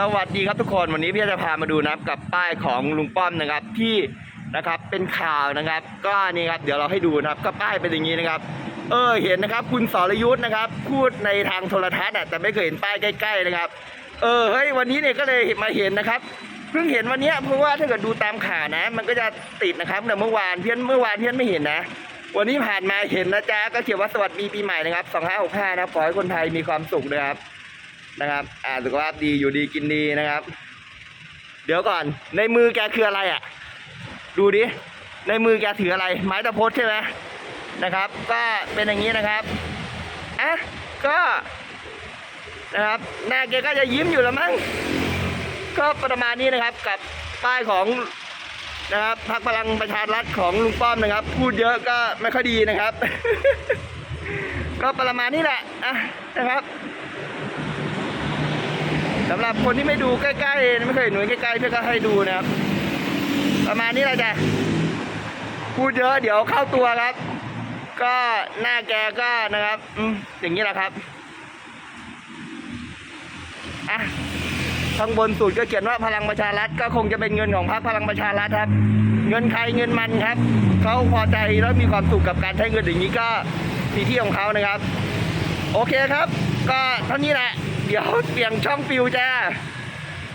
สวัสดีครับทุกคนวันนี้พี่จะพามาดูนะครับกับป้ายของลุงป้อมนะครับที่นะครับเป็นข่าวนะครับ ก็นี่ครับเดี๋ยวเราให้ดูนะครับ ก็ป้ายเป็นอย่างนี้นะครับ เออเห็นนะครับ คุณสรยุทธ์นะครับ พูดในทางโทรทัศน์อะแต่ไม่เคยเห็นป้ายใกล้ ๆนะครับ เออเฮ้ยวันนี้เนี่ยก็เลยมาเห็นนะครับเพิ่งเห็นวันเนี้ยเพราะว่าถ้าเกิดดูตามข่าวนะ มันก็จะติดนะครับแต่เมื่อวานเพี้ยนเมื่อวานเพี้ยนไม่เห็นนะ วันนี้ผ่านมาเห็นนะจ๊ะก็เขียนว่าสวัสดีปีใหม่นะครับ 2565นะครับขอให้คนไทยมีความสุขนะครับ นะครับ อ่าสุขภาพดีอยู่ดีกินดีนะครับ เดี๋ยวก่อน ในมือแกคืออะไรอะ ดูดิ ในมือแกถืออะไร ไม้ตะพดใช่ไหมนะครับ ก็เป็นอย่างนี้นะครับอะก็นะครับ หน้าแกก็จะยิ้มอยู่แล้วมั้ง ก็ประมาณนี้นะครับกับป้ายของนะครับพรรคพลังประชารัฐของลุงป้อมนะครับ พูดเยอะก็ไม่ค่อยดีนะครับ ก็ประมาณนี้แหละอะนะครับำหรับคนที่ไม่ดูใกล้ๆไม่เคยเห็นหน่วยใกล้ๆเพื่อก็ให้ดูนะครับ ประมาณนี้แหละจ้ะพูดเยอะเดี๋ยวเข้าตัวครับ ก็หน้าแกก็นะครับอืมอย่างนี้แหละครับอะข้างบนสุดก็เขียนว่าพลังประชารัฐก็คงจะเป็นเงินของพรรคพลังประชารัฐครับ เงินใครเงินมันครับเขาพอใจแล้วมีความสุขกับการใช้เงินอย่างนี้ก็สิทธิของเขานะครับ โอเคครับ ก็เท่านี้แหละ เดี๋ยวเปลี่ยนช่องฟิวจ้า